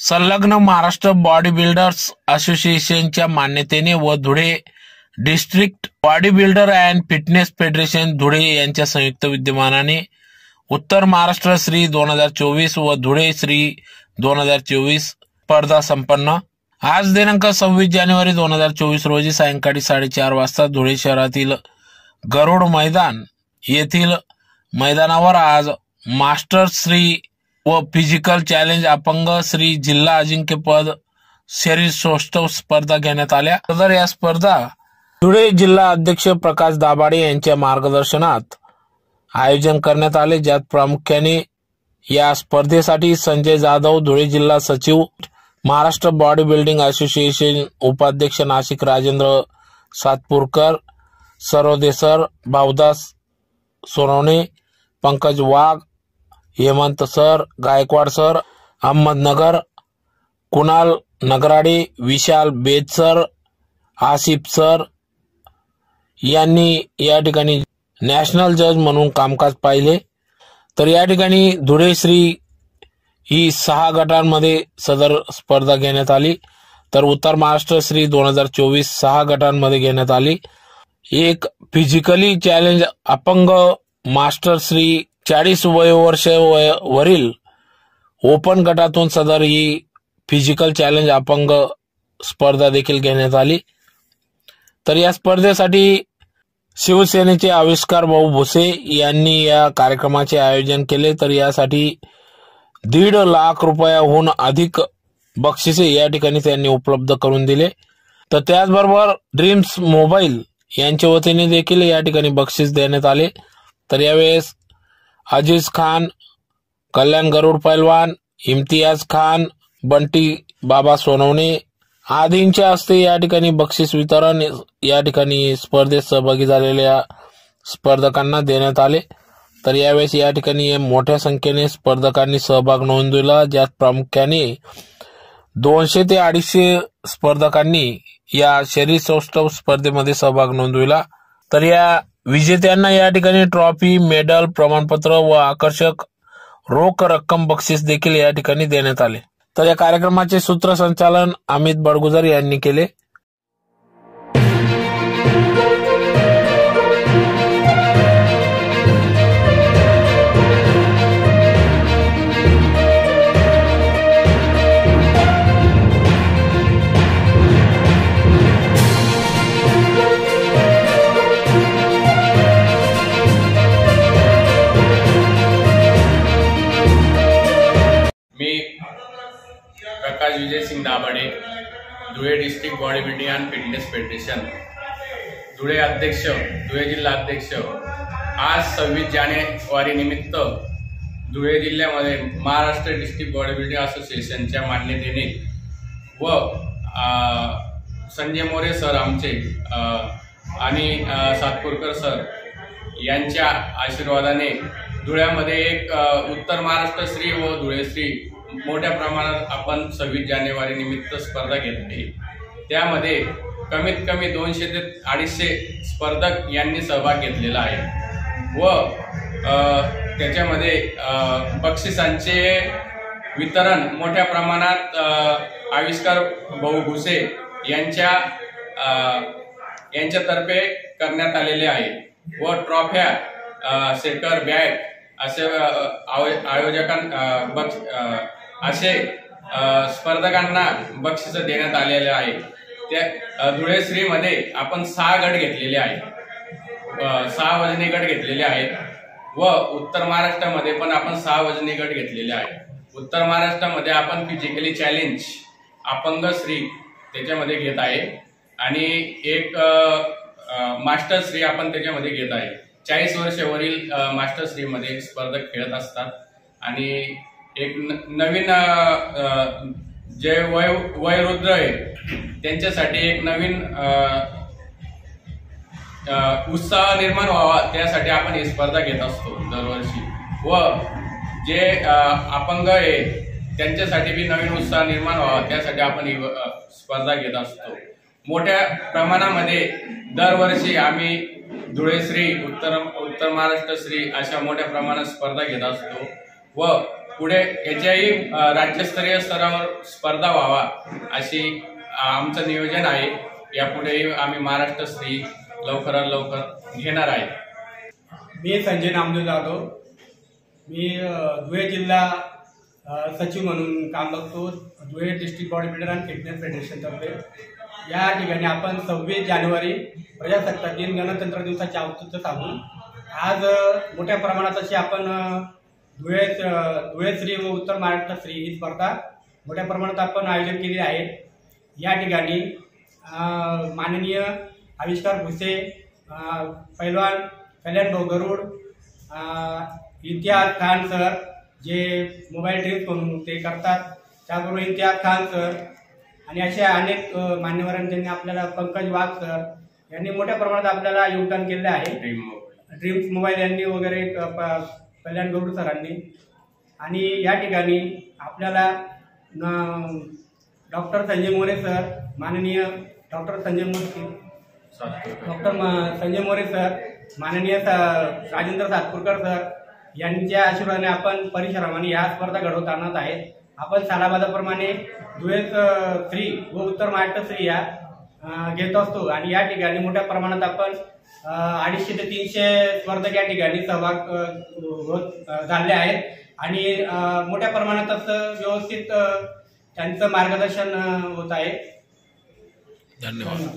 संलग्न Maharashtra body builders असोसिएशनच्या मान्यतेने व Dhule district body builder and fitness federation Dhule यांच्या संयुक्त विद्यमानाने उत्तर महाराष्ट्र श्री दोन हजार चोवीस व धुळे श्री दोन हजार चोवीस स्पर्धा संपन्न. आज दिनांक सव्वीस जानेवारी दोन हजार चोवीस रोजी सायंकाळी साडेचार वाजता धुळे शहरातील गरुड मैदान येथील मैदानावर आज मास्टर श्री व फिजिकल चॅलेंज अपंग श्री जिल्हा अजिंक्यपद शरीर सौष्ठव स्पर्धा घेण्यात आल्या. तर या स्पर्धा धुळे जिल्हा अध्यक्ष प्रकाश दाभाडे यांच्या मार्गदर्शनात आयोजन करण्यात आले. ज्यात प्रामुख्याने या स्पर्धेसाठी संजय जाधव धुळे जिल्हा सचिव महाराष्ट्र बॉडी बिल्डिंग असोसिएशन उपाध्यक्ष Nashik Rajendra Satpurkar सरोदेसर Bhavdas Sonawane Pankaj Wagh Hemant sir Gaikwad sir Ahmednagar Kunal Nagrade Vishal Bed sir Asif sir यांनी या ठिकाणी नॅशनल जज म्हणून कामकाज पाहिले. तर या ठिकाणी धुळे श्री ही सहा गटांमध्ये सदर स्पर्धा घेण्यात आली. तर उत्तर महाराष्ट्र श्री दोन हजार चोवीस सहा गटांमध्ये घेण्यात आली. एक फिजिकली चॅलेंज अपंग मास्टर श्री चाळीस वयोवर्ष वय वरील ओपन गटातून सदर ही फिजिकल चॅलेंज अपंग स्पर्धा देखील घेण्यात आली. तर या स्पर्धेसाठी शिवसेनेचे आविष्कार भाऊ भुसे यांनी या कार्यक्रमाचे आयोजन केले. तर यासाठी दीड लाख रुपयाहून अधिक बक्षिसे या ठिकाणी त्यांनी उपलब्ध करून दिले. तर त्याचबरोबर ड्रीम्स मोबाईल यांच्या वतीने देखील या ठिकाणी बक्षीस देण्यात आले. तर यावेळेस अजीज खान कल्याण गरुड पैलवान इम्तियाज खान बंटी बाबा सोनवणे आदींच्या हस्ते या ठिकाणी बक्षीस वितरण या ठिकाणी स्पर्धेत सहभागी झालेल्या स्पर्धकांना देण्यात आले. तर यावेळेस या ठिकाणी मोठ्या संख्येने स्पर्धकांनी सहभाग नोंदविला ज्यात प्रामुख्याने दोनशे ते अडीचशे स्पर्धकांनी या शरीर सौष्ठव स्पर्धेमध्ये सहभाग नोंदविला. तर या विजेत्यांना या ठिकाणी ट्रॉफी मेडल प्रमाणपत्र व आकर्षक रोख रक्कम बक्षीस देखील या ठिकाणी देण्यात आले. तर या कार्यक्रमाचे सूत्रसंचालन अमित बडगुजर यांनी केले. Vijay Singh Dabhade Dhule district body building and fitness federation. Dhule अध्यक्ष धुळे जिल्हा अध्यक्ष. आज सव्वीस जानेवारी निमित्त धुळे जिल्ह्यामध्ये महाराष्ट्र डिस्ट्रिक्ट बॉडी बिल्डिंग असोसिएशनच्या मान्यतेने व संजय मोरे सर आमचे आणि सातपुरकर सातपूरकर सर यांच्या आशीर्वादाने धुळ्यामध्ये एक उत्तर महाराष्ट्र श्री व धुळे श्री मोठ्या प्रमाणात आपण सव्वीस जानेवारी निमित्त स्पर्धा घेतली. त्यामध्ये कमीत कमी दोनशे ते अडीचशे स्पर्धक यांनी सहभाग घेतलेला आहे. व त्याच्यामध्ये बक्षिसांचे वितरण मोठ्या प्रमाणात आविष्कार भाऊ भुसे यांच्या यांच्यातर्फे करण्यात आलेले आहे. व ट्रॉफ्या सेकर सेटर असे आयोजकां बक्ष असे स्पर्धकांना बक्षीस देण्यात आलेले आहे. त्या धुळे श्रीमध्ये आपण सहा गट घेतलेले आहेत. सहा वजनी गट घेतलेले आहेत. व उत्तर महाराष्ट्रामध्ये पण आपण सहा वजनी गट घेतलेले आहेत. उत्तर महाराष्ट्रामध्ये आपण फिजिकली चॅलेंज अपंग श्री त्याच्यामध्ये घेत आहे. आणि एक मास्टर श्री आपण त्याच्यामध्ये घेत आहे. चाळीस वर्षावरील अ, मास्टर श्रीमध्ये स्पर्धक खेळत असतात. आणि एक नवीन जे वय वयरुद्र आहे. त्यांच्यासाठी एक नवीन उत्साह निर्माण व्हावा त्यासाठी आपण ही स्पर्धा घेत असतो दरवर्षी. व जे अपंग आहे त्यांच्यासाठी बी नवीन उत्साह निर्माण व्हावा त्यासाठी आपण ही स्पर्धा घेत असतो. मोठ्या प्रमाणामध्ये दरवर्षी आम्ही धुळेश्री उत्तर उत्तर महाराष्ट्र श्री अशा मोठ्या प्रमाणात स्पर्धा घेत असतो. व पुढे याच्याही राज्यस्तरीय स्तरावर स्पर्धा व्हावा अशी आमचं नियोजन आहे. यापुढेही आम्ही महाराष्ट्र स्त्री लवकरात लवकर घेणार आहे. मी संजय नामदेव जाधव. मी धुळे जिल्हा सचिव म्हणून काम बघतो. Dhule district body builder and fitness फेडरेशनतर्फे या ठिकाणी आपण सव्वीस जानेवारी प्रजासत्ताक दिन गणतंत्र दिवसाचे औचित्य साधून आज मोठ्या प्रमाणात अशी आपण धुळे धुळे श्री व उत्तर महाराष्ट्र श्री ही स्पर्धा मोठ्या प्रमाणात आपण आयोजन केली आहे. या ठिकाणी माननीय आविष्कार भुसे पैलवान कल्याण भाऊ गरुड इम्तियाज खान सर जे मोबाईल ड्रीम्स म्हणून ते करतात. त्याबरोबर इम्तियाज खान सर आणि अशा अनेक मान्यवरांनी त्यांनी आपल्याला पंकज वाघ सर यांनी मोठ्या प्रमाणात आपल्याला योगदान केलेलं आहे. Dream mobile. ड्रीम्स मोबाईल यांनी वगैरे कल्याण गौड सरांनी. आणि या ठिकाणी आपल्याला डॉक्टर संजय मोरे सर माननीय doctor Sanjay More doctor Sanjay More sir माननीय स- राजेंद्र सातपूरकर सर यांच्या आशीर्वादाने आपण परिश्रमाने या स्पर्धा घडवत आणत आहेत आपण सालाबादाप्रमाणे धुळे स्त्री व उत्तर महाराष्ट्र स्त्री या घेत असतो. आणि या ठिकाणी मोठ्या प्रमाणात आपण अडीचशे ते तीनशे स्पर्धक या ठिकाणी सहभाग होत झाले आहेत. आणि मोठ्या प्रमाणात असं व्यवस्थित त्यांचं मार्गदर्शन होत आहे. धन्यवाद.